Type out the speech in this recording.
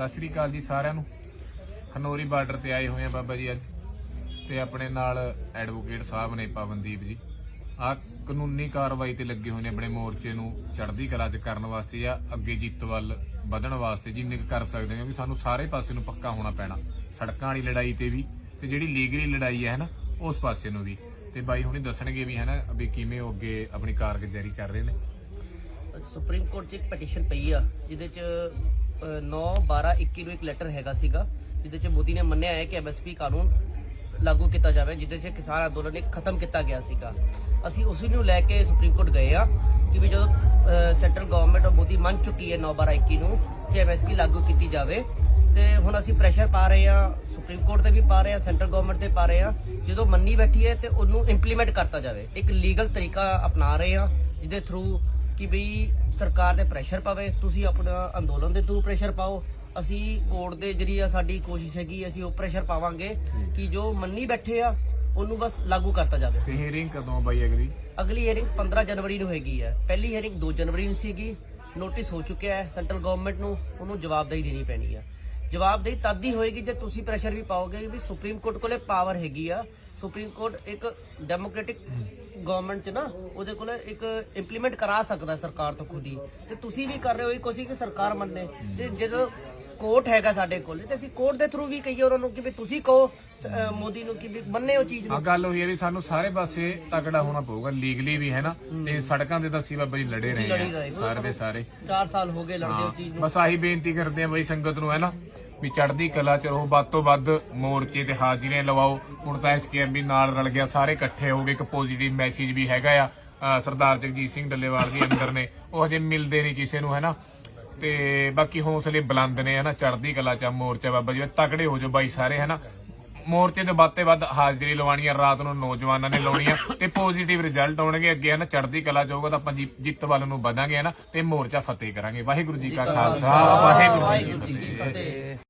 ਸਤਿ ਸ੍ਰੀ ਅਕਾਲ ਜੀ ਸਾਰਿਆਂ ਨੂੰ। ਖਨੋਰੀ ਬਾਰਡਰ ਤੇ ਆਏ ਹੋਏ ਆ ਬਾਬਾ ਜੀ ਅੱਜ। ਤੇ ਆਪਣੇ ਨਾਲ ਐਡਵੋਕੇਟ ਸਾਹਿਬ ਨੇ ਪਵਨਦੀਪ ਜੀ। ਆ ਕਾਨੂੰਨੀ ਕਾਰਵਾਈ ਤੇ ਲੱਗੇ ਹੋਏ ਨੇ ਆਪਣੇ ਮੋਰਚੇ ਨੂੰ ਚੜ੍ਹਦੀ ਕਲਾ ਚ ਕਰਨ ਵਾਸਤੇ ਜਾਂ ਅੱਗੇ ਜਿੱਤ ਵੱਲ ਵਧਣ ਵਾਸਤੇ ਜਿੰਨੇ ਕੁ ਕਰ ਸਕਦੇ ਨੇ ਸਾਨੂੰ ਸਾਰੇ ਪਾਸੇ ਨੂੰ ਪੱਕਾ ਹੋਣਾ ਪੈਣਾ। ਸੜਕਾਂ ਵਾਲੀ ਲੜਾਈ ਤੇ ਵੀ ਤੇ ਜਿਹੜੀ ਲੀਗਲੀ ਲੜਾਈ ਹੈ ਨਾ, ਉਸ ਪਾਸੇ ਨੂੰ ਵੀ। ਤੇ ਬਾਈ ਹੁਣੀ ਦੱਸਣਗੇ ਵੀ ਹੈ ਨਾ ਵੀ ਕਿਵੇਂ ਉਹ ਅੱਗੇ ਆਪਣੀ ਕਾਰਗੁਜ਼ਾਰੀ ਕਰ ਰਹੇ ਨੇ। ਸੁਪਰੀਮ ਕੋਰਟ 'ਚ ਇੱਕ ਪਟੀਸ਼ਨ ਪਈ ਆ, ਜਿਹਦੇ 'ਚ 9 12 21 ਨੂੰ ਇੱਕ ਲੈਟਰ ਹੈਗਾ ਸੀਗਾ, ਜਿਹਦੇ 'ਚ ਮੋਦੀ ਨੇ ਮੰਨਿਆ ਹੈ ਕਿ ਐਮਐਸਪੀ ਕਾਨੂੰਨ ਲਾਗੂ ਕੀਤਾ ਜਾਵੇ, ਜਿਹਦੇ 'ਚ ਕਿਸਾਨ ਅੰਦੋਲਨ ਇੱਕ ਖਤਮ ਕੀਤਾ ਗਿਆ ਸੀਗਾ। ਅਸੀਂ ਉਸ ਨੂੰ ਲੈ ਕੇ ਸੁਪਰੀਮ ਕੋਰਟ ਗਏ ਆ ਕਿ ਵੀ ਜਦੋਂ ਸੈਂਟਰਲ ਗਵਰਨਮੈਂਟ ਔਰ ਮੋਦੀ ਮੰਨ ਚੁੱਕੀ ਹੈ 9 12 21 ਨੂੰ ਕਿ ਐਮਐਸਪੀ ਲਾਗੂ ਕੀਤੀ ਜਾਵੇ, ਤੇ ਹੁਣ ਅਸੀਂ ਪ੍ਰੈਸ਼ਰ ਪਾ ਰਹੇ ਆ ਸੁਪਰੀਮ ਕੋਰਟ ਤੇ ਵੀ ਪਾ ਰਹੇ ਆ ਸੈਂਟਰ ਗਵਰਨਮੈਂਟ ਤੇ ਪਾ ਰਹੇ ਆ ਜਦੋਂ ਮੰਨੀ ਬੈਠੀ ਹੈ ਤੇ ਉਹਨੂੰ ਇੰਪਲੀਮੈਂਟ ਕਰਤਾ ਜਾਵੇ। ਇੱਕ ਲੀਗਲ ਤਰੀਕਾ ਅਪਣਾ ਰਹੇ ਆ ਜਿਹਦੇ ਥਰੂ ਕਿ ਬਈ ਸਰਕਾਰ ਦੇ ਪ੍ਰੈਸ਼ਰ ਪਵੇ ਤੁਸੀਂ ਆਪਣਾ ਅੰਦੋਲਨ ਦੇ ਥਰੂ ਪ੍ਰੈਸ਼ਰ ਪਾਓ। ਅਸੀਂ ਕੋਰਟ ਦੇ ਜਰੀਏ ਸਾਡੀ ਕੋਸ਼ਿਸ਼ ਹੈਗੀ ਅਸੀਂ ਉਹ ਪ੍ਰੈਸ਼ਰ ਪਾਵਾਂਗੇ ਕਿ ਜੋ ਮੰਨੀ ਬੈਠੇ ਆ ਉਹਨੂੰ ਬਸ ਲਾਗੂ ਕਰਤਾ ਜਾਵੇ। ਤੇ ਹੀਅਰਿੰਗ ਕਦੋਂ ਬਾਈ ਅਗਲੀ? ਅਗਲੀ ਹੀਅਰਿੰਗ 15 ਜਨਵਰੀ ਨੂੰ ਹੈਗੀ ਹੈ ਪਹਿਲੀ ਹੀਅਰਿੰਗ 2 ਜਨਵਰੀ ਨੂੰ ਸੀਗੀ। ਨੋਟਿਸ ਹੋ ਚੁੱਕਿਆ ਹੈ ਸੈਂਟਰਲ ਗਵਰਨਮੈਂਟ ਨੂੰ ਉਹਨੂੰ ਜਵਾਬਦੇਹੀ ਦੇਣੀ ਪੈਣੀ ਹੈ ਜਵਾਬਦੇਹੀ ਤਦ ਹੀ ਹੋਏਗੀ ਜੇ ਤੁਸੀਂ ਪ੍ਰੈਸ਼ਰ ਵੀ ਪਾਓਗੇ ਵੀ ਸੁਪਰੀਮ ਕੋਰਟ ਕੋਲੇ ਪਾਵਰ ਹੈਗੀ ਆ। ਸੁਪਰੀਮ ਕੋਰਟ ਇੱਕ ਡੈਮੋਕ੍ਰੈਟਿਕ ਗਵਰਨਮੈਂਟ ਚ ਨਾ, ਉਹਦੇ ਕੋਲ ਇੱਕ ਇੰਪਲੀਮੈਂਟ ਕਰਾ ਸਕਦਾ ਸਰਕਾਰ ਤੋਂ ਖੁਦ ਹੀ। ਤੇ ਤੁਸੀਂ ਵੀ ਕਰ ਰਹੇ ਹੋ, ਇਹ ਕੋਸ਼ਿਸ਼ ਕਿ ਸਰਕਾਰ ਮੰਨੇ। ਤੇ ਜਦੋਂ ਕੋਰਟ ਹੈਗਾ ਸਾਡੇ ਕੋਲ ਤੇ ਅਸੀਂ ਕੋਰਟ ਦੇ ਥਰੂ ਵੀ ਕਹੀਏ ਉਹਨਾਂ ਨੂੰ ਕਿ ਵੀ ਤੁਸੀਂ ਕਹੋ ਅਹ, ਮੋਦੀ ਨੂੰ ਕਿ ਵੀ ਮੰਨੇ ਉਹ ਚੀਜ਼ ਆ ਨੂੰ ਗੱਲ ਹੋਈ ਹੈ ਵੀ ਸਾਨੂੰ ਸਾਰੇ ਪਾਸੇ ਤਕੜਾ ਹੋਣਾ ਪਊਗਾ ਲੀਗਲੀ ਵੀ ਹੈ ਨਾ ਤੇ ਸੜਕਾਂ ਤੇ ਤਾਂ ਅਸੀਂ ਬਾਬਾ ਜੀ ਲੜੇ ਰਹੇ ਰਹੇ। ਸਾਰੇ ਦੇ ਸਾਰੇ। 4 ਸਾਲ ਹੋ ਗਏ ਲੜਦੇ ਉਹ ਚੀਜ਼ ਨੂੰ। ਬਸ ਆਹੀ ਬੇਨਤੀ ਕਰਦੇ ਆ ਬਈ ਸੰਗਤ ਨੂੰ ਹੈ ਨਾ ਵੀ ਚੜ੍ਹਦੀ ਕਲਾ ਚ ਰਹੋ ਵੱਧ ਤੋਂ ਵੱਧ ਮੋਰਚੇ ਤੇ ਹਾਜ਼ਰੀਆਂ ਲਵਾਓ। ਹੁਣ ਤਾਂ ਐਸਕੇਐਮ ਵੀ ਨਾਲ ਰਲ ਗਿਆ ਸਾਰੇ ਇਕੱਠੇ ਹੋ ਗਏ ਇੱਕ ਪੋਜ਼ਿਟਿਵ ਮੈਸੇਜ ਵੀ ਹੈਗਾ ਆ ਅਹ ਸਰਦਾਰ ਜਗਜੀਤ ਸਿੰਘ ਡੱਲੇਵਾਲ ਜੀ ਅੰਦਰ ਨੇ ਉਹ ਹਜੇ ਮਿਲਦੇ ਨਹੀਂ ਕਿਸੇ ਨੂੰ ਹੈ ਨਾ। ਤੇ ਬਾਕੀ ਹੌਸਲੇ ਬੁਲੰਦ ਨੇ ਹੈ ਚੜ੍ਹਦੀ ਕਲਾ ਚ ਮੋਰਚਾ ਬਾਬਾ ਜੀ। ਤਕੜੇ ਹੋ ਜਾਓ ਬਾਈ ਸਾਰੇ, ਹਨਾ? ਮੋਰਚੇ ਤੇ ਵੱਧ ਤੇ ਵੱਧ ਹਾਜ਼ਰੀ ਲਵਾਉਣੀ ਆ ਰਾਤ ਨੂੰ ਨੌਜਵਾਨਾਂ ਨੇ ਲਾਉਣੀ ਆ ਤੇ ਪੋਜ਼ਿਟਿਵ ਰਿਜ਼ਲਟ ਆਉਣਗੇ ਅੱਗੇ, ਹਨਾ? ਨਾ ਚੜ੍ਹਦੀ ਕਲਾ ਚ ਹੋਊਗਾ ਤਾਂ ਆਪਾਂ ਜਿੱਤ ਵੱਲ ਨੂੰ ਵਧਾਂਗੇ ਹੈ ਤੇ ਮੋਰਚਾ ਫਤਿਹ ਕਰਾਂਗੇ। ਵਾਹਿਗੁਰੂ ਜੀ ਕਾ ਖਾਲਸਾ, ਵਾਹਿਗੁਰੂ ਜੀ ਕੀ ਫਤਿਹ।